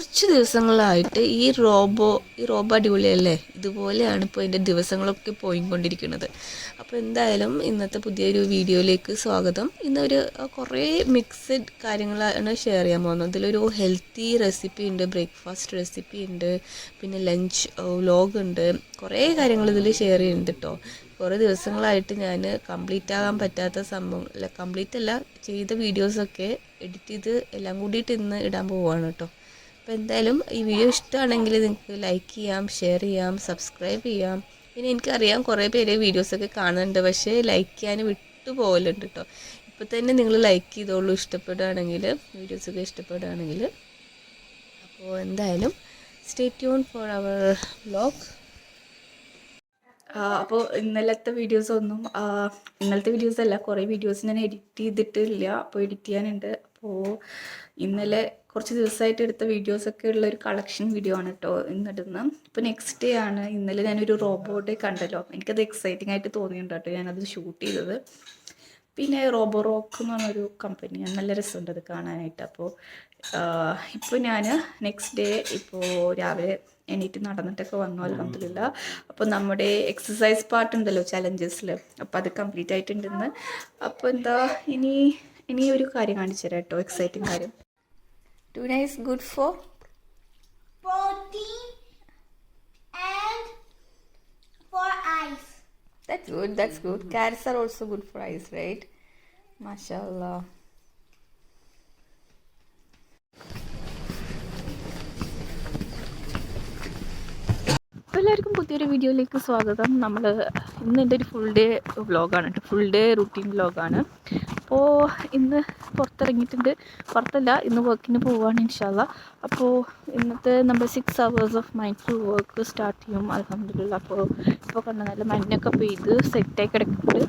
കുറച്ച് ദിവസങ്ങളായിട്ട് ഈ റോബോ ഈ റോബോ അടിപൊളിയല്ലേ? ഇതുപോലെയാണ് ഇപ്പോൾ എന്റെ ദിവസങ്ങളൊക്കെ പോയിക്കൊണ്ടിരിക്കുന്നത്. അപ്പോൾ എന്തായാലും ഇന്നത്തെ പുതിയൊരു വീഡിയോയിലേക്ക് സ്വാഗതം. ഇന്നൊരു കുറേ മിക്സഡ് കാര്യങ്ങളാണ് ഷെയർ ചെയ്യാൻ പോകുന്നത്. ഇതിലൊരു ഹെൽത്തി റെസിപ്പി ഉണ്ട് ബ്രേക്ക്ഫാസ്റ്റ് റെസിപ്പി ഉണ്ട് പിന്നെ ലഞ്ച് വ്ലോഗ് ഉണ്ട്. കുറേ കാര്യങ്ങൾ ഇതിൽ ഷെയർ ചെയ്യുന്നുണ്ട് കേട്ടോ കുറേ ദിവസങ്ങളായിട്ട് ഞാൻ കംപ്ലീറ്റ് ആകാൻ പറ്റാത്ത സംഭവം അല്ല കംപ്ലീറ്റ് അല്ല ചെയ്ത വീഡിയോസൊക്കെ എഡിറ്റ് ചെയ്ത് എല്ലാം കൂടിയിട്ട് ഇന്ന് ഇടാൻ പോവുകയാണ് കേട്ടോ അപ്പോൾ എന്തായാലും ഈ വീഡിയോ ഇഷ്ടമാണെങ്കിൽ നിങ്ങൾക്ക് ലൈക്ക് ചെയ്യാം ഷെയർ ചെയ്യാം സബ്സ്ക്രൈബ് ചെയ്യാം. പിന്നെ എനിക്കറിയാം കുറേ പേര് വീഡിയോസൊക്കെ കാണുന്നുണ്ട്. പക്ഷേ ലൈക്ക് ചെയ്യാൻ വിട്ടു പോകലുണ്ട് കേട്ടോ ഇപ്പോൾ തന്നെ നിങ്ങൾ ലൈക്ക് ചെയ്തോളൂ. ഇഷ്ടപ്പെടുകയാണെങ്കിൽ വീഡിയോസൊക്കെ ഇഷ്ടപ്പെടുകയാണെങ്കിൽ. അപ്പോൾ എന്തായാലും stay tuned for our blog അപ്പോൾ ഇന്നലത്തെ വീഡിയോസ് ഒന്നും ഇന്നലത്തെ വീഡിയോസ് അല്ല കുറേ വീഡിയോസ് ഞാൻ എഡിറ്റ് ചെയ്തിട്ടില്ല. അപ്പോൾ എഡിറ്റ് ചെയ്യാനുണ്ട്. അപ്പോൾ ഇന്നലെ കുറച്ച് ദിവസമായിട്ട് എടുത്ത വീഡിയോസൊക്കെ ഉള്ള ഒരു കളക്ഷൻ വീഡിയോ ആണ് കേട്ടോ ഇന്നിടുന്ന്. ഇപ്പോൾ നെക്സ്റ്റ് ഡേ ആണ്. ഇന്നലെ ഞാനൊരു റോബോട്ട് കണ്ടല്ലോ. എനിക്കത് എക്സൈറ്റിംഗ് ആയിട്ട് തോന്നിയിട്ടുണ്ട് കേട്ടോ ഞാനത് ഷൂട്ട് ചെയ്തത്. പിന്നെ റോബോ റോക്ക് എന്ന് പറഞ്ഞൊരു കമ്പനിയാണ് നല്ല രസമുണ്ട് അത് കാണാനായിട്ട്. അപ്പോൾ ഇപ്പോൾ ഞാൻ നെക്സ്റ്റ് ഡേ ഇപ്പോൾ രാവിലെ എണീറ്റ് നടന്നിട്ടൊക്കെ വന്നു. അലഹമില്ല അപ്പോൾ നമ്മുടെ എക്സസൈസ് പാർട്ട് ഉണ്ടല്ലോ ചലഞ്ചസിൽ അപ്പോൾ അത് കംപ്ലീറ്റ് ആയിട്ടുണ്ടെന്ന് അപ്പോൾ എന്താ ഇനി ഇനി ഒരു കാര്യം കാണിച്ചു തരാം കേട്ടോ എക്സൈറ്റിംഗ് കാര്യം two days good for That's good, that's good. Carrots are also good for eyes, right? MashaAllah. എല്ലാവർക്കും പുതിയൊരു വീഡിയോയിലേക്ക് സ്വാഗതം നമ്മൾ ഇന്ന് എന്റെ ഒരു ഫുൾ ഡേ വ്ലോഗാണ് വ്ളോഗാണ് ഫുൾ ഡേ റുട്ടീൻ വ്ളോഗാണ് അപ്പോൾ ഇന്ന് പുറത്തിറങ്ങിയിട്ടുണ്ട്. പുറത്തല്ല ഇന്ന് വർക്കിന് പോവുകയാണ് ഇൻഷാല്ല അപ്പോൾ ഇന്നത്തെ നമ്മൾ six hours of mindful work start ചെയ്യും അലഹമില്ല അപ്പോൾ ഇപ്പോൾ കണ്ട നല്ല മഞ്ഞൊക്കെ പെയ്ത് സെറ്റായി കിടക്കുന്നുണ്ട്.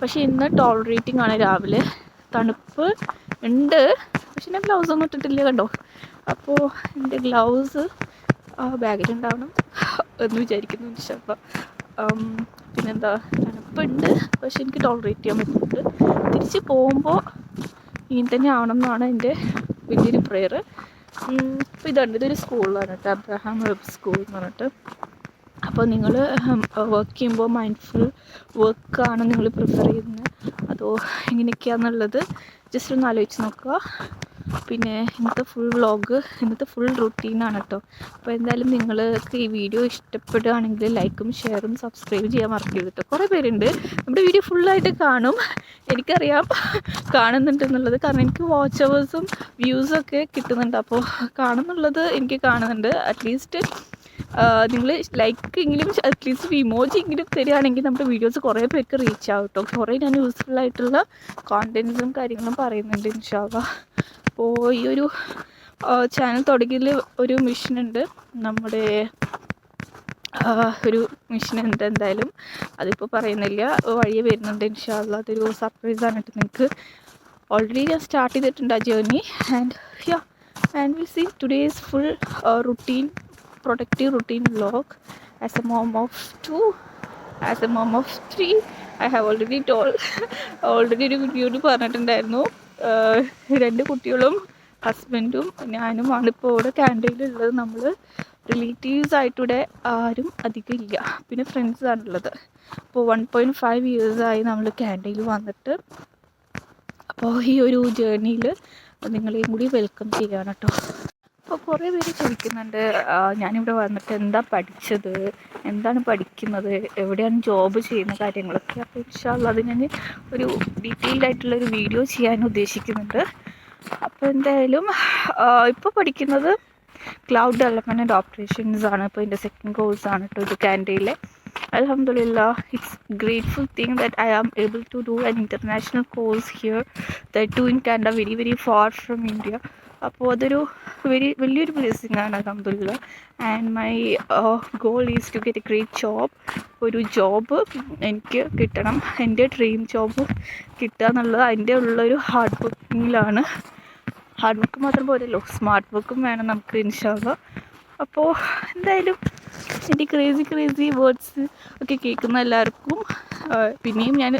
പക്ഷേ ഇന്ന് ടോളറേറ്റിംഗ് ആണ് രാവിലെ. തണുപ്പ് ഉണ്ട് പക്ഷെ ഞാൻ ഗ്ലൗസ് ഒന്നും ഇട്ടിട്ടില്ല കണ്ടോ? അപ്പോൾ എന്റെ ഗ്ലൗസ് ബാഗിലുണ്ടാവണം എന്ന് വിചാരിക്കുന്നു ഇൻഷാല്ല പിന്നെന്താ? തണുപ്പുണ്ട് പക്ഷെ എനിക്ക് ടോളറേറ്റ് ചെയ്യാൻ പറ്റുന്നുണ്ട്. തിരിച്ച് പോകുമ്പോൾ ഇങ്ങനെ തന്നെ ആവണം എന്നാണ് എന്റെ വലിയൊരു പ്രെയർ ഇപ്പോൾ ഇതുണ്ട് ഇതൊരു സ്കൂളിലാണ് കേട്ടോ അബ്രഹാം വെബ് സ്കൂൾ എന്ന് പറഞ്ഞിട്ട്. അപ്പോൾ നിങ്ങൾ വർക്ക് ചെയ്യുമ്പോൾ മൈൻഡ്ഫുൾ വർക്കാണ് നിങ്ങൾ പ്രിഫർ ചെയ്യുന്നത്. അതോ എങ്ങനെയൊക്കെയാണെന്നുള്ളത് ജസ്റ്റ് ഒന്ന് ആലോചിച്ച് നോക്കുക. പിന്നെ ഇന്നത്തെ ഫുൾ വ്ളോഗ് ഇന്നത്തെ ഫുൾ റുട്ടീനാണ് കേട്ടോ അപ്പോൾ എന്തായാലും നിങ്ങൾക്ക് ഈ വീഡിയോ ഇഷ്ടപ്പെടുകയാണെങ്കിൽ ലൈക്കും ഷെയറും സബ്സ്ക്രൈബ് ചെയ്യാൻ മറക്കരുത് കേട്ടോ കുറേ പേരുണ്ട്. നമ്മുടെ വീഡിയോ ഫുള്ളായിട്ട് കാണും. എനിക്കറിയാം കാണുന്നുണ്ട് എന്നുള്ളത്. കാരണം എനിക്ക് വാച്ച് അവേഴ്സും വ്യൂസും ഒക്കെ കിട്ടുന്നുണ്ട്. അപ്പോൾ കാണുന്നുള്ളത് എനിക്ക് കാണുന്നുണ്ട്. അറ്റ്ലീസ്റ്റ് നിങ്ങൾ ലൈക്ക് എങ്കിലും അറ്റ്ലീസ്റ്റ് ഇമോജി എങ്കിലും തരികയാണെങ്കിൽ നമ്മുടെ വീഡിയോസ് കുറേ പേർക്ക് റീച്ച് ആവും കേട്ടോ കുറേ ഞാൻ യൂസ്ഫുൾ ആയിട്ടുള്ള കോണ്ടൻസും കാര്യങ്ങളും പറയുന്നുണ്ട് ഇൻഷാല്ല അപ്പോൾ ഈ ഒരു ചാനൽ തുടങ്ങിയതിൽ ഒരു മിഷനുണ്ട് നമ്മുടെ ഒരു മിഷൻ ഉണ്ട് എന്തായാലും. അതിപ്പോൾ പറയുന്നില്ല. വഴിയെ വരുന്നുണ്ട് ഇൻഷാല്ല അതൊരു സർപ്രൈസാണ് കേട്ടോ നിങ്ങൾക്ക് ഓൾറെഡി ഞാൻ സ്റ്റാർട്ട് ചെയ്തിട്ടുണ്ട് ആ journey and yeah and will see today's full routine productive routine blog as a mom of two as a mom of three I have already told already ഒരു വീഡിയോയിൽ പറഞ്ഞിട്ടുണ്ടായിരുന്നു. രണ്ട് കുട്ടികളും ഹസ്ബൻഡും ഞാനും ആണ് ഇപ്പോൾ ഇവിടെ കാനഡയിലുള്ളത് നമ്മൾ റിലേറ്റീവ്സ് ആയിട്ടിവിടെ ആരും അധികം ഇല്ല. പിന്നെ ഫ്രണ്ട്സ് ആണുള്ളത് അപ്പോൾ വൺ പോയിന്റ് ഫൈവ് ഇയേഴ്സായി നമ്മൾ കാൻഡയിൽ വന്നിട്ട്. അപ്പോൾ ഈ ഒരു ജേർണിയിൽ നിങ്ങളെയും കൂടി വെൽക്കം ചെയ്യാണ് കേട്ടോ അപ്പോൾ കുറേ പേര് ചോദിക്കുന്നുണ്ട് ഞാനിവിടെ വന്നിട്ട് എന്താ പഠിച്ചത് എന്താണ് പഠിക്കുന്നത് എവിടെയാണ് ജോബ് ചെയ്യുന്ന കാര്യങ്ങളൊക്കെ. അപ്പോൾ ഇൻഷാല്ല അത് ഞാൻ ഒരു ഡീറ്റെയിൽഡ് ആയിട്ടുള്ള ഒരു വീഡിയോ ചെയ്യാൻ ഉദ്ദേശിക്കുന്നുണ്ട്. അപ്പോൾ എന്തായാലും ഇപ്പോൾ പഠിക്കുന്നത് ക്ലൗഡ് ഡെവലപ്മെന്റ് ആൻഡ് ഓപ്പറേഷൻസ് ആണ്. ഇപ്പോൾ എന്റെ സെക്കൻഡ് കോഴ്സ് ആണ് കേട്ടോ ഇത് കാൻഡയിലെ അലഹമില്ല it's grateful thing that I am able to do an international course here to in Canada very very far from India അപ്പോൾ അതൊരു വെരി വലിയൊരു ബ്ലെസ്സിങ് ആണ് അലഹമില്ല and my goal is to get a great job ഒരു job എനിക്ക് കിട്ടണം. എന്റെ dream job കിട്ടുക എന്നുള്ളത് അതിന്റെ ഉള്ളൊരു ഹാർഡ് വർക്കിങ്ങിലാണ് ഹാർഡ് വർക്ക് മാത്രം പോരല്ലോ. സ്മാർട്ട് വർക്കും വേണം നമുക്ക് ഇൻഷാല്ല അപ്പോൾ എന്തായാലും എന്റെ ക്രേസി ക്രേസി വേർഡ്സ് ഒക്കെ കേൾക്കുന്ന എല്ലാവർക്കും പിന്നെയും ഞാൻ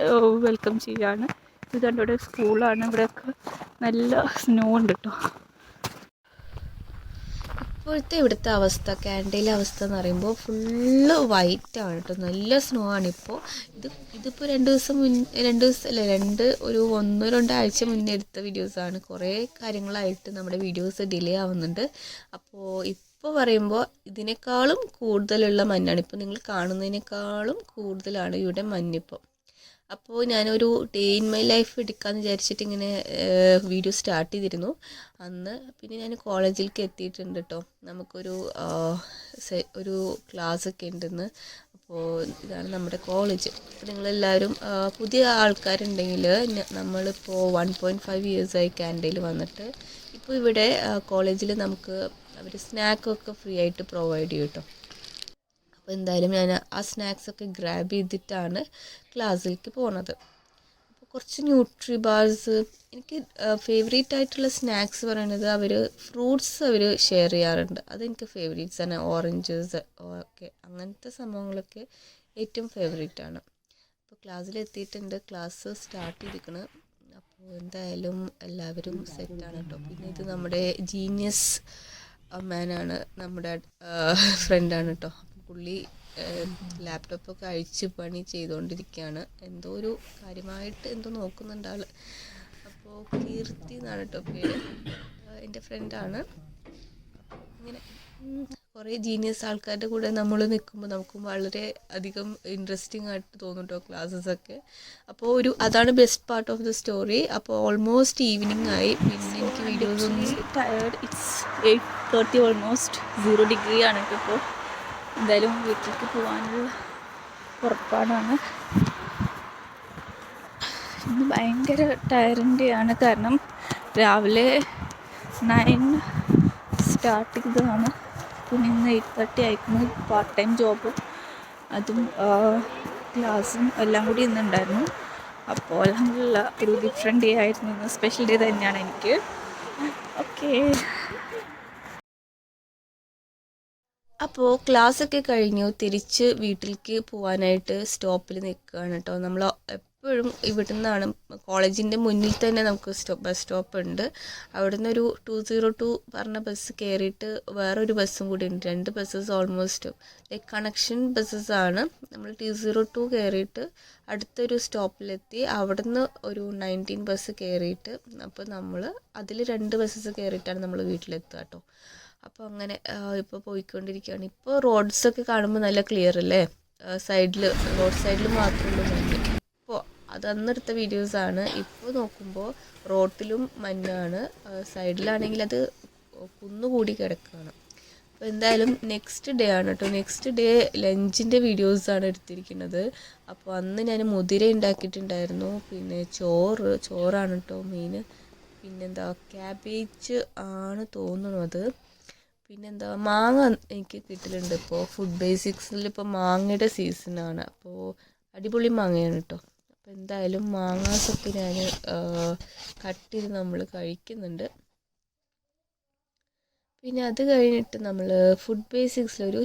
വെൽക്കം ചെയ്യാണ്. ഇത് കണ്ടോടെ സ്കൂളാണ് ഇവിടെയൊക്കെ നല്ല സ്നോ ഉണ്ട് കേട്ടോ ഇപ്പോഴത്തെ ഇവിടുത്തെ അവസ്ഥ കാനഡയിലെ അവസ്ഥ എന്ന് പറയുമ്പോൾ ഫുള്ള് ആണ് കേട്ടോ. നല്ല സ്നോ ആണ് ഇപ്പോൾ. ഇത് ഇതിപ്പോൾ രണ്ട് ദിവസം മുൻ രണ്ട് ദിവസം അല്ല രണ്ട് ഒരു ഒന്നോ രണ്ടാഴ്ച മുന്നേ എടുത്ത വീഡിയോസാണ് കുറേ കാര്യങ്ങളായിട്ട് നമ്മുടെ വീഡിയോസ് ഡിലേ ആവുന്നുണ്ട്. അപ്പോൾ ഇപ്പോൾ പറയുമ്പോൾ ഇതിനേക്കാളും കൂടുതലുള്ള മഞ്ഞാണ്. ഇപ്പോൾ നിങ്ങൾ കാണുന്നതിനേക്കാളും കൂടുതലാണ് ഇവിടെ മഞ്ഞിപ്പോൾ അപ്പോൾ ഞാനൊരു ഡേ ഇൻ മൈ ലൈഫ് എടുക്കാമെന്ന് വിചാരിച്ചിട്ട് ഇങ്ങനെ വീഡിയോ സ്റ്റാർട്ട് ചെയ്തിരുന്നു. അന്ന് പിന്നെ ഞാൻ കോളേജിലേക്ക് എത്തിയിട്ടുണ്ട് കേട്ടോ നമുക്കൊരു ഒരു ക്ലാസ് ഒക്കെ ഉണ്ടെന്ന്. അപ്പോൾ ഇതാണ് നമ്മുടെ കോളേജ് അപ്പോൾ നിങ്ങളെല്ലാവരും പുതിയ ആൾക്കാരുണ്ടെങ്കിൽ നമ്മളിപ്പോൾ വൺ പോയിന്റ് ഫൈവ് ഇയേഴ്സായി കാനഡയിൽ വന്നിട്ട് ഇപ്പോൾ ഇവിടെ കോളേജിൽ നമുക്ക് അവർ സ്നാക്കൊക്കെ ഫ്രീ ആയിട്ട് പ്രൊവൈഡ് ചെയ്യും കേട്ടോ അപ്പോൾ എന്തായാലും ഞാൻ ആ സ്നാക്സ് ഒക്കെ ഗ്രാബ് ചെയ്തിട്ടാണ് ക്ലാസ്സിലേക്ക് പോണത്. അപ്പോൾ കുറച്ച് ന്യൂട്രി ബാർസ് എനിക്ക് ഫേവറേറ്റ് ആയിട്ടുള്ള സ്നാക്സ് പറയുന്നത് അവർ ഫ്രൂട്ട്സ് അവർ ഷെയർ ചെയ്യാറുണ്ട്. അതെനിക്ക് ഫേവറേറ്റ്സ് ആണ്. ഓറഞ്ചസ് ഒക്കെ അങ്ങനത്തെ സംഭവങ്ങളൊക്കെ ഏറ്റവും ഫേവറേറ്റ് ആണ്. അപ്പോൾ ക്ലാസ്സിൽ എത്തിയിട്ടുണ്ട് ക്ലാസ് സ്റ്റാർട്ട് ചെയ്തിരിക്കുന്നത് അപ്പോൾ എന്തായാലും എല്ലാവരും സെറ്റാണ് കേട്ടോ പിന്നെ ഇത് നമ്മുടെ ജീനിയസ് മാനാണ് നമ്മുടെ ഫ്രണ്ടാണ് കേട്ടോ പുള്ളി ലാപ്ടോപ്പൊക്കെ അഴിച്ച് പണി ചെയ്തുകൊണ്ടിരിക്കുകയാണ് എന്തോ ഒരു കാര്യമായിട്ട് എന്തോ നോക്കുന്നുണ്ട് ആൾ. അപ്പോൾ കീർത്തി എന്നാണ് കേട്ടോ പേര്. എന്റെ ഫ്രണ്ടാണ് ഇങ്ങനെ കുറേ ജീനിയസ് ആൾക്കാരുടെ കൂടെ നമ്മൾ നിൽക്കുമ്പോൾ നമുക്കും വളരെ അധികം ഇൻട്രസ്റ്റിംഗ് ആയിട്ട് തോന്നും കേട്ടോ ക്ലാസ്സസ് ഒക്കെ. അപ്പോൾ ഒരു അതാണ് best part of the story അപ്പോൾ ഓൾമോസ്റ്റ് ഈവനിങ് ആയി. പിന്നെ എനിക്ക് വീഡിയോസ് ഒന്നും tired it's eight thirty almost zero degree ആണ് കേട്ടോ ഇപ്പോൾ എന്തായാലും വീട്ടിലേക്ക് പോകാനുള്ള പുറപ്പാടാണ് ഇന്ന് ഭയങ്കര ടയറിന്റെയാണ് കാരണം രാവിലെ നയൻ സ്റ്റാർട്ട് ചെയ്തതാണ്. പിന്നെ ഇന്ന് എയ്റ്റ് തേർട്ടി ആയിരുന്നു പാർട്ട് ടൈം ജോബ് അതും ക്ലാസ്സും എല്ലാം കൂടി ഇന്നുണ്ടായിരുന്നു. അപ്പോൾ അലഹമില്ല ഒരു ഡിഫറെന്റ് ഡേ ആയിരുന്നു. സ്പെഷ്യൽ ഡേ തന്നെയാണ് എനിക്ക്. ഓക്കേ. അപ്പോൾ ക്ലാസ് ഒക്കെ കഴിഞ്ഞു. തിരിച്ച് വീട്ടിലേക്ക് പോകാനായിട്ട് സ്റ്റോപ്പിൽ നിൽക്കുകയാണ് കേട്ടോ നമ്മൾ എപ്പോഴും ഇവിടെ നിന്നാണ് കോളേജിന്റെ മുന്നിൽ തന്നെ നമുക്ക് സ്റ്റോ ബസ് സ്റ്റോപ്പ് ഉണ്ട് അവിടെ നിന്ന് ഒരു ടു സീറോ ടു പറഞ്ഞ ബസ് കയറിയിട്ട് വേറൊരു ബസ്സും കൂടി ഉണ്ട്. രണ്ട് buses almost like connection buses ആണ്. നമ്മൾ ടു സീറോ ടു കയറിയിട്ട് അടുത്തൊരു സ്റ്റോപ്പിലെത്തി. അവിടെ നിന്ന് ഒരു നയന്റീൻ ബസ് കയറിയിട്ട് അപ്പോൾ നമ്മൾ അതിൽ രണ്ട് ബസ്സസ് കയറിയിട്ടാണ് നമ്മൾ വീട്ടിലെത്തുക കേട്ടോ അപ്പോൾ അങ്ങനെ ഇപ്പോൾ പോയിക്കൊണ്ടിരിക്കുകയാണ് ഇപ്പോൾ റോഡ്സൊക്കെ കാണുമ്പോൾ നല്ല ക്ലിയർ അല്ലേ? സൈഡിൽ റോഡ് സൈഡിൽ മാത്രമുള്ളൂ മഞ്ഞ്. ഇപ്പോൾ അത് അന്നെടുത്ത ആണ്. ഇപ്പോൾ നോക്കുമ്പോൾ റോട്ടിലും മഞ്ഞാണ്. സൈഡിലാണെങ്കിൽ അത് കുന്നുകൂടി കിടക്കുകയാണ് അപ്പോൾ എന്തായാലും നെക്സ്റ്റ് ഡേ ആണ് കേട്ടോ നെക്സ്റ്റ് ഡേ ലഞ്ചിന്റെ ആണ് എടുത്തിരിക്കുന്നത്. അപ്പോൾ അന്ന് ഞാൻ മുതിര ഉണ്ടാക്കിയിട്ടുണ്ടായിരുന്നു. പിന്നെ ചോറ് ചോറാണ് കേട്ടോ മെയിൻ പിന്നെന്താ ക്യാബേജ് ആണ് തോന്നുന്നത് പിന്നെന്താ മാങ്ങ എനിക്ക് കിട്ടലുണ്ട് ഇപ്പോൾ ഫുഡ് ബേസിക്സിൽ ഇപ്പോൾ മാങ്ങയുടെ സീസണാണ് അപ്പോൾ അടിപൊളി മാങ്ങയാണ് കേട്ടോ അപ്പോൾ എന്തായാലും മാങ്ങാസൊക്കെ ഞാൻ കട്ട് ചെയ്ത് നമ്മൾ കഴിക്കുന്നുണ്ട്. പിന്നെ അത് കഴിഞ്ഞിട്ട് നമ്മൾ ഫുഡ് ബേസിക്സിലൊരു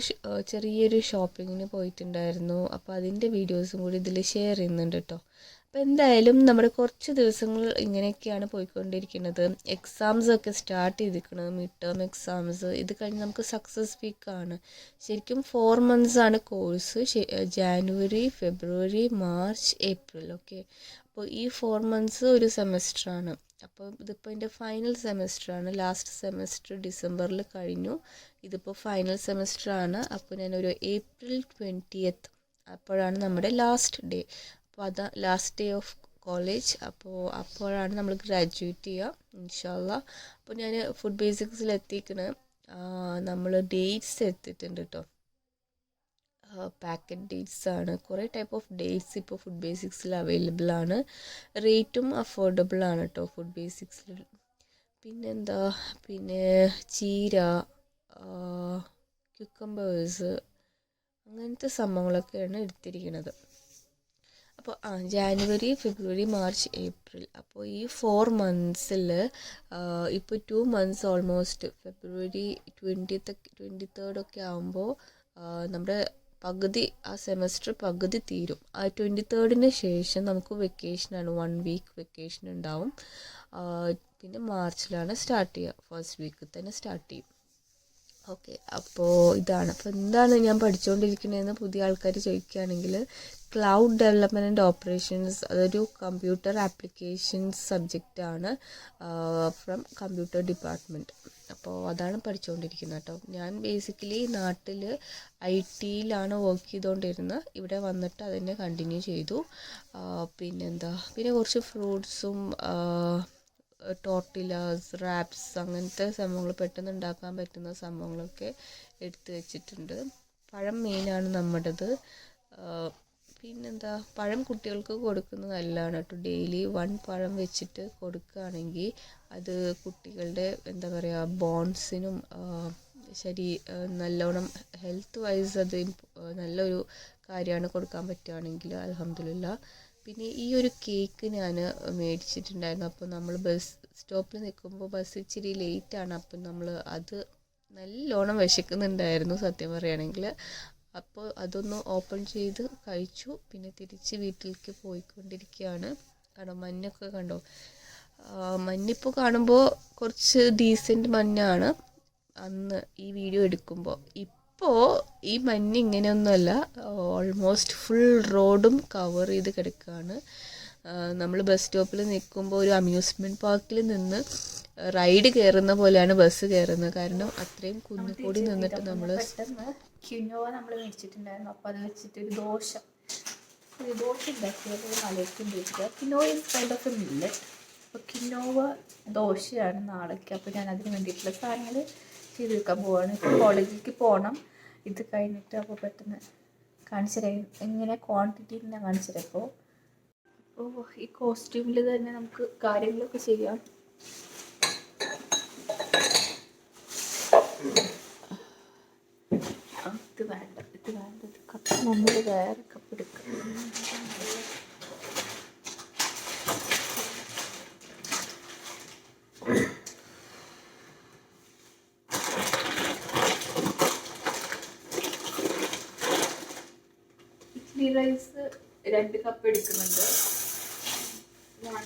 ചെറിയൊരു ഷോപ്പിങ്ങിന് പോയിട്ടുണ്ടായിരുന്നു. അപ്പോൾ അതിന്റെ വീഡിയോസും കൂടി ഇതിൽ ഷെയർ ചെയ്യുന്നുണ്ട് കേട്ടോ അപ്പോൾ എന്തായാലും നമ്മുടെ കുറച്ച് ദിവസങ്ങൾ ഇങ്ങനെയൊക്കെയാണ് പോയിക്കൊണ്ടിരിക്കുന്നത്. എക്സാംസ് ഒക്കെ സ്റ്റാർട്ട് ചെയ്തിരിക്കുന്നത് മിഡ് ടേം എക്സാംസ് ഇത് കഴിഞ്ഞ് നമുക്ക് സക്സസ് വീക്കാണ് ശരിക്കും ഫോർ മന്ത്സ് ആണ് course January February March April okay അപ്പോൾ ഈ ഫോർ മന്ത്സ് ഒരു സെമസ്റ്ററാണ് അപ്പോൾ ഇതിപ്പോൾ എന്റെ ഫൈനൽ സെമസ്റ്ററാണ് ലാസ്റ്റ് സെമസ്റ്റർ ഡിസംബറിൽ കഴിഞ്ഞു. ഇതിപ്പോൾ ഫൈനൽ സെമസ്റ്ററാണ് അപ്പോൾ ഞാനൊരു ഏപ്രിൽ ട്വന്റിയത്ത് അപ്പോഴാണ് നമ്മുടെ ലാസ്റ്റ് ഡേ അപ്പോൾ അത് ലാസ്റ്റ് ഡേ ഓഫ് കോളേജ് അപ്പോൾ അപ്പോഴാണ് നമ്മൾ ഗ്രാജുവേറ്റ് ചെയ്യുക ഇൻഷാല്ല അപ്പോൾ ഞാൻ ഫുഡ് ബേസിക്സിൽ എത്തിക്കണ് നമ്മൾ ഡേറ്റ്സ് എടുത്തിട്ടുണ്ട് കേട്ടോ പാക്കറ്റ് ഡേറ്റ്സ് ആണ്. കുറേ ടൈപ്പ് ഓഫ് ഡേറ്റ്സ് ഇപ്പോൾ ഫുഡ് ബേസിക്സിൽ അവൈലബിൾ ആണ്. റേറ്റും അഫോർഡബിൾ ആണ് കേട്ടോ ഫുഡ് ബേസിക്സിൽ പിന്നെന്താ? പിന്നെ ചീര ക്യുക്കമ്പേഴ്സ് അങ്ങനത്തെ സംഭവങ്ങളൊക്കെയാണ് എടുത്തിരിക്കുന്നത് അപ്പോൾ ആ ജാനുവരി ഫെബ്രുവരി മാർച്ച് ഏപ്രിൽ. അപ്പോൾ ഈ ഫോർ മന്ത്സിൽ ഇപ്പോൾ two months almost February twenty twenty തേർഡൊക്കെ ആകുമ്പോൾ നമ്മുടെ പകുതി ആ സെമസ്റ്റർ പകുതി തീരും. ആ ട്വന്റി തേർഡിന് ശേഷം നമുക്ക് വെക്കേഷനാണ് വൺ വീക്ക് വെക്കേഷൻ ഉണ്ടാവും. പിന്നെ മാർച്ചിലാണ് സ്റ്റാർട്ട് ചെയ്യുക ഫസ്റ്റ് വീക്കിൽ തന്നെ സ്റ്റാർട്ട് ചെയ്യും. ഓക്കെ അപ്പോൾ ഇതാണ്. അപ്പോൾ എന്താണ് ഞാൻ പഠിച്ചുകൊണ്ടിരിക്കുന്നതെന്ന് പുതിയ ആൾക്കാർ ചോദിക്കുകയാണെങ്കിൽ ക്ലൗഡ് ഡെവലപ്മെന്റ് ഓപ്പറേഷൻസ് അതൊരു കമ്പ്യൂട്ടർ ആപ്ലിക്കേഷൻസ് സബ്ജക്റ്റാണ് ഫ്രം കമ്പ്യൂട്ടർ ഡിപ്പാർട്ട്മെന്റ് അപ്പോൾ അതാണ് പഠിച്ചുകൊണ്ടിരിക്കുന്നത് കേട്ടോ. ഞാൻ ബേസിക്കലി നാട്ടിൽ ഐ ടിയിലാണ് വർക്ക് ചെയ്തുകൊണ്ടിരുന്നത് ഇവിടെ വന്നിട്ട് അതിനെ കണ്ടിന്യൂ ചെയ്തു. ആ, പിന്നെന്താ? പിന്നെ കുറച്ച് ഫ്രൂട്ട്സും ടോർട്ടിലാസ് റാപ്സ് അങ്ങനത്തെ സംഭവങ്ങൾ പെട്ടെന്ന് ഉണ്ടാക്കാൻ പറ്റുന്ന സംഭവങ്ങളൊക്കെ എടുത്തു വെച്ചിട്ടുണ്ട്. പഴം മെയിനാണ് നമ്മുടേത്. പിന്നെന്താ? പഴം കുട്ടികൾക്ക് കൊടുക്കുന്നത് നല്ലതാണ് കേട്ടോ. ഡെയിലി വൺ പഴം വെച്ചിട്ട് കൊടുക്കുകയാണെങ്കിൽ അത് കുട്ടികളുടെ എന്താ പറയുക ബോൺസിനും ശരി നല്ലോണം ഹെൽത്ത് വൈസ് അത് നല്ലൊരു കാര്യമാണ് കൊടുക്കാൻ പറ്റുകയാണെങ്കിൽ അലഹമില്ല പിന്നെ ഈ ഒരു കേക്ക് ഞാൻ മേടിച്ചിട്ടുണ്ടായിരുന്നു. അപ്പോൾ നമ്മൾ ബസ് സ്റ്റോപ്പിൽ നിൽക്കുമ്പോൾ ബസ് ഇച്ചിരി ലേറ്റാണ് അപ്പം നമ്മൾ അത് നല്ലോണം വിശക്കുന്നുണ്ടായിരുന്നു സത്യം പറയുകയാണെങ്കിൽ അപ്പോൾ അതൊന്ന് ഓപ്പൺ ചെയ്ത് കഴിച്ചു. പിന്നെ തിരിച്ച് വീട്ടിലേക്ക് പോയിക്കൊണ്ടിരിക്കുകയാണ്. കണ്ടോ മഞ്ഞൊക്കെ കണ്ടോ? മഞ്ഞിപ്പോൾ കാണുമ്പോൾ കുറച്ച് ഡീസന്റ് മഞ്ഞാണ്. അന്ന് ഈ വീഡിയോ എടുക്കുമ്പോൾ ഇപ്പോൾ ഈ മഞ്ഞ് ഇങ്ങനെയൊന്നുമല്ല ഓൾമോസ്റ്റ് ഫുൾ റോഡും കവർ ചെയ്ത് കിടക്കുകയാണ് നമ്മൾ ബസ് സ്റ്റോപ്പിൽ നിൽക്കുമ്പോൾ ഒരു അമ്യൂസ്മെന്റ് പാർക്കിൽ നിന്ന് റൈഡ് കയറുന്ന പോലെയാണ് ബസ് കയറുന്നത് കാരണം അത്രയും കുന്നുകൂടി നിന്നിട്ട് നമ്മൾ നമ്മൾ മേടിച്ചിട്ടുണ്ടായിരുന്നു. അപ്പോൾ അത് വെച്ചിട്ട് ഒരു ദോശ. ഒരു ദോശ ഉണ്ടാക്കിയത് മലയ്ക്കും ഉപയോഗിക്കുക quinoa is kind of a millet അപ്പോൾ കിനോവ ദോശയാണ് നാളേക്ക്. അപ്പോൾ ഞാൻ അതിന് വേണ്ടിയിട്ടുള്ള സാധനങ്ങൾ ചെയ്ത് വെക്കാൻ പോവാണ്. ഇപ്പോൾ കോളേജിലേക്ക് പോകണം ഇത് കഴിഞ്ഞിട്ട് അപ്പോൾ പെട്ടെന്ന് കാണിച്ചു തരാം എങ്ങനെ ക്വാണ്ടിറ്റി തന്നെ കാണിച്ചു തരാം അപ്പോൾ അപ്പോൾ ഈ കോസ്റ്റ്യൂമിൽ തന്നെ നമുക്ക് കാര്യങ്ങളൊക്കെ ചെയ്യാം. ഇത് വേണ്ട ഇത് വേണ്ട. ഇത് കപ്പ് നമ്മൾ വേറെ കപ്പ് എടുക്കാം ഇഡ്ലി റൈസ് രണ്ട് കപ്പ് എടുക്കുന്നുണ്ട്. വൺ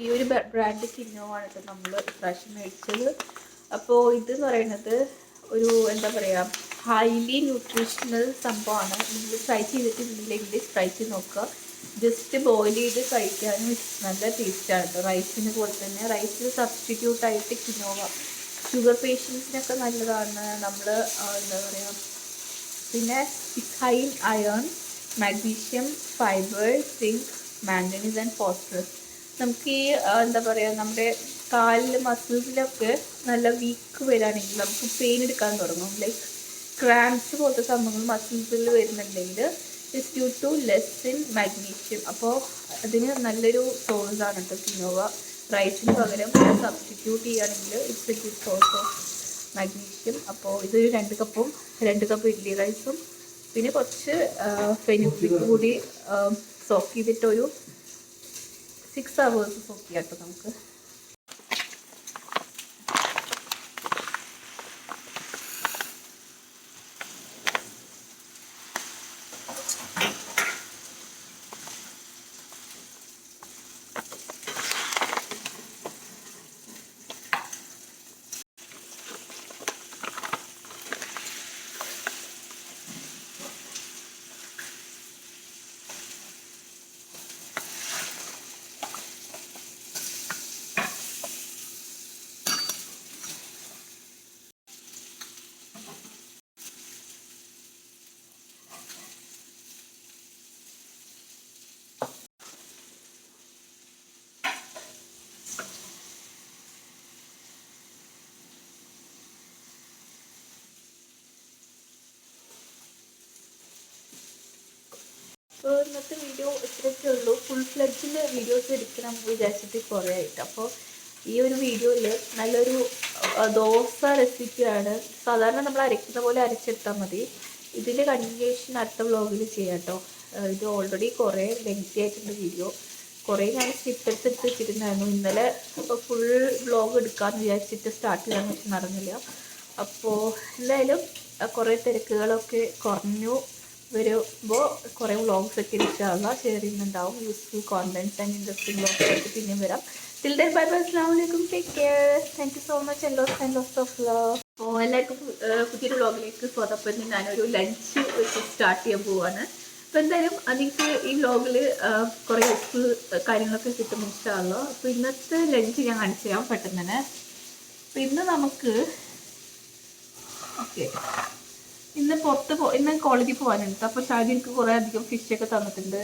ഈ ഒരു ബ്രാൻഡ് കിന്നോവാണ് കേട്ടോ നമ്മൾ ഇപ്രാവശ്യം മേടിച്ചത്. അപ്പോൾ ഇതെന്ന് പറയുന്നത് ഒരു എന്താ പറയുക ഹൈലി ന്യൂട്രീഷണൽ സംഭവമാണ്. നിങ്ങൾ ട്രൈ ചെയ്തിട്ടുണ്ടെങ്കിൽ ട്രൈ ചെയ്ത് നോക്കുക. ജസ്റ്റ് ബോയിൽ ചെയ്ത് കഴിക്കാനും നല്ല ടേസ്റ്റാണ് കേട്ടോ റൈസിന് പോലെ തന്നെ. റൈസിന് സബ്സ്റ്റിറ്റ്യൂട്ടായിട്ട് കിനോവ ഷുഗർ പേഷ്യൻസിനൊക്കെ നല്ലതാണ്. നമ്മൾ എന്താ പറയുക പിന്നെ high in iron magnesium fibre zinc manganese and phosphorus നമുക്ക് ഈ എന്താ പറയുക നമ്മുടെ കാലിൽ മസിൽസിലൊക്കെ നല്ല വീക്ക് വരാണെങ്കിൽ നമുക്ക് പെയിൻ എടുക്കാൻ തുടങ്ങും. ലൈക്ക് ക്രാംസ് പോലത്തെ സംഭവങ്ങൾ മസിൽസിൽ വരുന്നുണ്ടെങ്കിൽ it's due to less in magnesium അപ്പോൾ അതിന് നല്ലൊരു സോഴ്സ് ആണ് കേട്ടോ കിനോവ റൈസിന് പകരം സബ്സ്റ്റിറ്റ്യൂട്ട് ചെയ്യുകയാണെങ്കിൽ it's a good source of magnesium അപ്പോൾ ഇതൊരു രണ്ട് കപ്പും രണ്ട് കപ്പ് ഇഡ്ഡലി റൈസും പിന്നെ കുറച്ച് ഫെനുഫിക് കൂടി സോക്ക് ചെയ്തിട്ടൊരു സിക്സ് അവേഴ്സ് സോക്ക് ചെയ്യാം കേട്ടോ നമുക്ക്. അപ്പോൾ ഇന്നത്തെ വീഡിയോ ഇത്രയൊക്കെ ഉള്ളൂ. ഫുൾ ഫ്ലെഡ്ജിൽ വീഡിയോസ് എടുക്കണം വിചാരിച്ചിട്ട് കുറേ ആയിട്ട്. അപ്പോൾ ഈ ഒരു വീഡിയോയിൽ നല്ലൊരു ദോശ റെസിപ്പിയാണ് സാധാരണ നമ്മൾ അരയ്ക്കുന്ന പോലെ അരച്ചെടുത്താൽ മതി. ഇതിന്റെ കണ്ടിന്യൂഷൻ അടുത്ത വ്ളോഗിൽ ചെയ്യാം ഇത് ഓൾറെഡി കുറേ ലെങ്തി ആയിട്ടുണ്ട് വീഡിയോ കുറേ ഞാൻ സ്നിപ്പെറ്റ്സ് എടുത്ത് വെച്ചിട്ടുണ്ടായിരുന്നു ഇന്നലെ ഫുൾ വ്ളോഗ് എടുക്കാമെന്ന് വിചാരിച്ചിട്ട് സ്റ്റാർട്ട് ചെയ്യാമെന്ന് വെച്ച് നടന്നില്ല അപ്പോൾ എന്തായാലും കുറേ തിരക്കുകളൊക്കെ കുറഞ്ഞു. വരുമ്പോൾ കുറേ വ്ളോഗ്സ് ഒക്കെ ഇൻഷാല്ല ഷെയർ ചെയ്യുന്നുണ്ടാവും. Useful contents and interesting vlogs ആയിട്ട് പിന്നെയും വരാം. ടിൽ ദെൻ ബൈ ബൈ വലൈക്കും take care thank you so much and loads and of love ഓ എല്ലാവർക്കും പുതിയൊരു വ്ളോഗിലേക്ക് സ്വാഗതം. ഇന്ന് ഞാനൊരു ലഞ്ച് വെച്ച് സ്റ്റാർട്ട് ചെയ്യാൻ പോവാണ്. അപ്പോൾ എന്തായാലും നിങ്ങൾക്ക് ഈ വ്ളോഗിൽ കുറേ യൂസ്ഫുൾ കാര്യങ്ങളൊക്കെ കിട്ടും ഇഷ്ടമല്ലോ അപ്പോൾ ഇന്നത്തെ ലഞ്ച് ഞാൻ കാണിച്ചു തരാം പെട്ടെന്ന് തന്നെ. അപ്പോൾ ഇന്ന് നമുക്ക് ഓക്കെ. ഇന്ന് പുറത്ത് പോ ഇന്ന് കോളേജിൽ പോകാനുണ്ട്. അപ്പോൾ ഷാജി എനിക്ക് കുറേ അധികം ഫിഷൊക്കെ തന്നിട്ടുണ്ട്.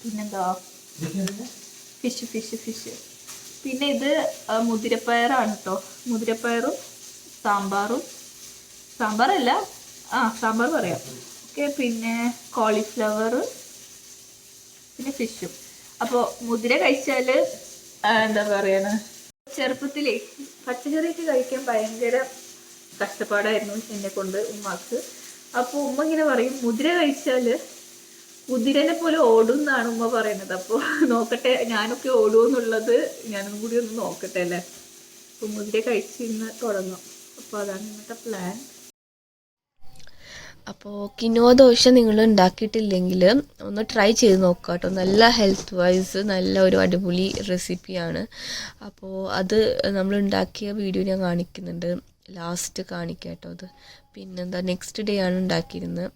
പിന്നെന്താ? ഫിഷ് ഫിഷ് ഫിഷ് പിന്നെ ഇത് മുതിരപ്പയറാണ് കേട്ടോ മുതിരപ്പയറും സാമ്പാറും. സാമ്പാറല്ല. ആ സാമ്പാർ പറയാം. ഓക്കെ പിന്നെ കോളിഫ്ലവർ പിന്നെ ഫിഷും അപ്പോൾ മുതിര കഴിച്ചാൽ എന്താ പറയണ ചെറുപ്പത്തിലേ പച്ചക്കറിയൊക്കെ കഴിക്കാൻ ഭയങ്കര കഷ്ടപ്പാടായിരുന്നു എന്നെ കൊണ്ട് ഉമ്മാക്ക്. അപ്പോൾ ഉമ്മ ഇങ്ങനെ പറയും മുതിര കഴിച്ചാൽ കുതിരനെ പോലെ ഓടും എന്നാണ് ഉമ്മ പറയുന്നത്. അപ്പോൾ നോക്കട്ടെ ഞാനൊക്കെ ഓടുമെന്നുള്ളത് ഞാനും കൂടി ഒന്ന് നോക്കട്ടെ അല്ലേ? അപ്പോൾ മുതിര കഴിച്ച് ഇന്ന് തുടങ്ങും. അപ്പോൾ അതാണ് ഇന്നത്തെ പ്ലാൻ അപ്പോൾ കിനോ ദോശ നിങ്ങൾ ഉണ്ടാക്കിയിട്ടില്ലെങ്കിൽ ഒന്ന് ട്രൈ ചെയ്ത് നോക്കുക കേട്ടോ. നല്ല ഹെൽത്ത് വൈസ് നല്ല ഒരു അടിപൊളി റെസിപ്പിയാണ് അപ്പോൾ അത് നമ്മൾ ഉണ്ടാക്കിയ വീഡിയോ ഞാൻ കാണിക്കുന്നുണ്ട്. ലാസ്റ്റ് കാണിക്കാം കേട്ടോ അത്. പിന്നെന്താ നെക്സ്റ്റ് ഡേ ആണ് ഉണ്ടാക്കിയിരുന്നത്.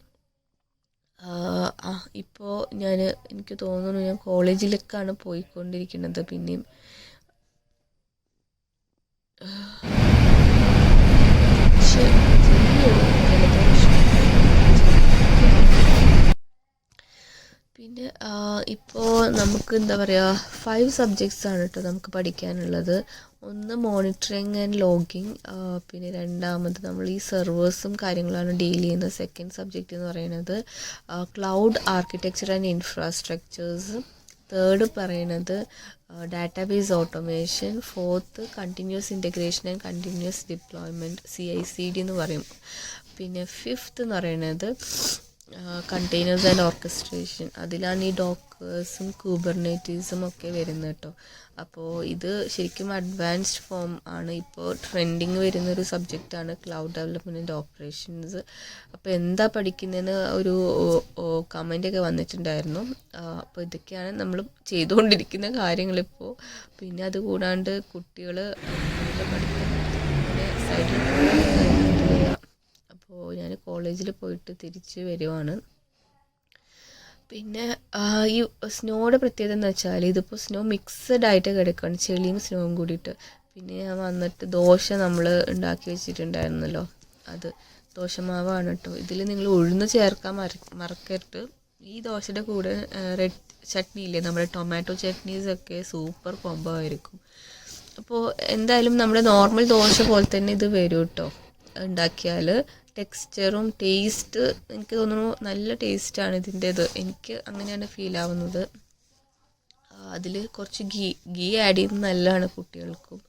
ഇപ്പോൾ ഞാൻ എനിക്ക് തോന്നുന്നു ഞാൻ കോളേജിലേക്കാണ് പോയിക്കൊണ്ടിരിക്കുന്നത്. പിന്നെയും പിന്നെ ഇപ്പോൾ നമുക്ക് എന്താ പറയുക ഫൈവ് സബ്ജക്ട്സ് ആണ് കേട്ടോ നമുക്ക് പഠിക്കാനുള്ളത്. ഒന്ന് മോണിറ്ററിങ് ആൻഡ് ലോഗിങ് പിന്നെ രണ്ടാമത് നമ്മൾ ഈ സെർവേഴ്സും കാര്യങ്ങളാണ് ഡീൽ ചെയ്യുന്ന സെക്കൻഡ് സബ്ജക്റ്റ് എന്ന് പറയുന്നത് cloud architecture and infrastructures third പറയുന്നത് database automation fourth continuous integration and continuous deployment C I C D എന്ന് പറയും. പിന്നെ ഫിഫ്ത്ത് എന്ന് പറയുന്നത് കണ്ടെയ്നേഴ്സ് ആൻഡ് ഓർക്കസ്ട്രേഷൻ അതിലാണ് ഈ ഡോക്കേഴ്സും കൂബർനേറ്റീസും ഒക്കെ വരുന്നത് കേട്ടോ. അപ്പോൾ ഇത് ശരിക്കും അഡ്വാൻസ്ഡ് ഫോം ആണ്. ഇപ്പോൾ ട്രെൻഡിങ് വരുന്ന ഒരു സബ്ജക്റ്റാണ് ക്ലൗഡ് ഡെവലപ്മെന്റ് ഓപ്പറേഷൻസ് അപ്പോൾ എന്താ പഠിക്കുന്നതെന്ന് ഒരു കമന്റൊക്കെ വന്നിട്ടുണ്ടായിരുന്നു. അപ്പോൾ ഇതൊക്കെയാണ് നമ്മൾ ചെയ്തുകൊണ്ടിരിക്കുന്ന കാര്യങ്ങളിപ്പോൾ പിന്നെ അത് കൂടാണ്ട് കുട്ടികൾ സൈഡിൽ അപ്പോൾ ഞാൻ കോളേജിൽ പോയിട്ട് തിരിച്ച് വരുവാണ്. പിന്നെ ഈ സ്നോയുടെ പ്രത്യേകത എന്ന് വെച്ചാൽ ഇതിപ്പോൾ സ്നോ മിക്സഡ് ആയിട്ട് കിടക്കുകയാണ് ചെളിയും സ്നോവും കൂടിയിട്ട്. പിന്നെ ഞാൻ വന്നിട്ട് ദോശ നമ്മൾ ഉണ്ടാക്കി വെച്ചിട്ടുണ്ടായിരുന്നല്ലോ. അത് ദോശമാവാണ് കേട്ടോ ഇതിൽ നിങ്ങൾ ഉഴുന്ന് ചേർക്കാൻ മറ മറക്കരുത്. ഈ ദോശയുടെ കൂടെ റെഡ് ചട്നി ഇല്ലേ? നമ്മുടെ ടൊമാറ്റോ ചട്നീസൊക്കെ സൂപ്പർ കോംബോ അപ്പോൾ എന്തായാലും നമ്മുടെ നോർമൽ ദോശ പോലെ തന്നെ ഇത് വരും കേട്ടോ ഉണ്ടാക്കിയാൽ ടെക്സ്ചറും ടേസ്റ്റ് എനിക്ക് തോന്നുന്നു നല്ല ടേസ്റ്റാണ് ഇതിന്റേത്. എനിക്ക് അങ്ങനെയാണ് ഫീൽ ആവുന്നത്. അതിൽ കുറച്ച് ഗീ ഗീ ആഡ് ചെയ്യുന്നത് നല്ലതാണ് കുട്ടികൾക്കും.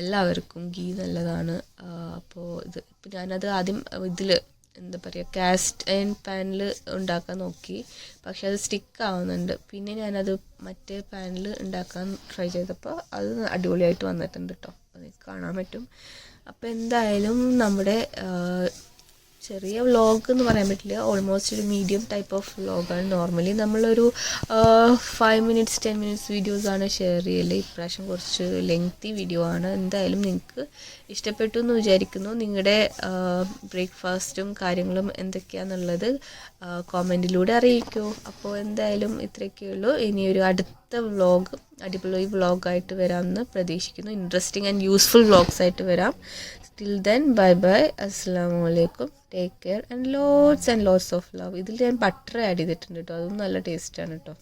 എല്ലാവർക്കും ഗീ നല്ലതാണ്. അപ്പോൾ ഇത് ഇപ്പം ഞാനത് ആദ്യം ഇതിൽ എന്താ പറയുക കാസ്റ്റ് അയൺ പാനിൽ ഉണ്ടാക്കാൻ നോക്കി. പക്ഷെ അത് സ്റ്റിക്ക് ആവുന്നുണ്ട്. പിന്നെ ഞാനത് മറ്റേ പാനിൽ ഉണ്ടാക്കാൻ ട്രൈ ചെയ്തപ്പോൾ അത് അടിപൊളിയായിട്ട് വന്നിട്ടുണ്ട് കേട്ടോ അത് കാണാൻ പറ്റും. അപ്പോൾ എന്തായാലും നമ്മുടെ ചെറിയ വ്ളോഗ് എന്ന് പറയാൻ പറ്റില്ല. ഓൾമോസ്റ്റ് ഒരു മീഡിയം ടൈപ്പ് ഓഫ് വ്ളോഗാണ് നോർമലി നമ്മളൊരു ഫൈവ് മിനിറ്റ്സ് ടെൻ മിനിറ്റ്സ് വീഡിയോസാണ് ഷെയർ ചെയ്യൽ. ഇപ്രാവശ്യം കുറച്ച് ലെങ്തി വീഡിയോ ആണ്. എന്തായാലും നിങ്ങൾക്ക് ഇഷ്ടപ്പെട്ടു എന്ന് വിചാരിക്കുന്നു. നിങ്ങളുടെ ബ്രേക്ക്ഫാസ്റ്റും കാര്യങ്ങളും എന്തൊക്കെയാണെന്നുള്ളത് കോമെന്റിലൂടെ അറിയിക്കൂ. അപ്പോൾ എന്തായാലും ഇത്രയൊക്കെ ഉള്ളൂ ഇനിയൊരു അടുത്ത വ്ളോഗ് അടിപൊളി വ്ളോഗായിട്ട് വരാമെന്ന് പ്രതീക്ഷിക്കുന്നു. ഇൻട്രസ്റ്റിംഗ് ആൻഡ് യൂസ്ഫുൾ വ്ളോഗ്സ് ആയിട്ട് വരാം. ടിൽ ദെൻ ബൈ ബൈ അസ്സാം വലൈക്കും take care and loads and loads of love ഇതിൽ ഞാൻ ബട്ടർ ആഡ് ചെയ്തിട്ടുണ്ട് കേട്ടോ അതും നല്ല ടേസ്റ്റാണ് കേട്ടോ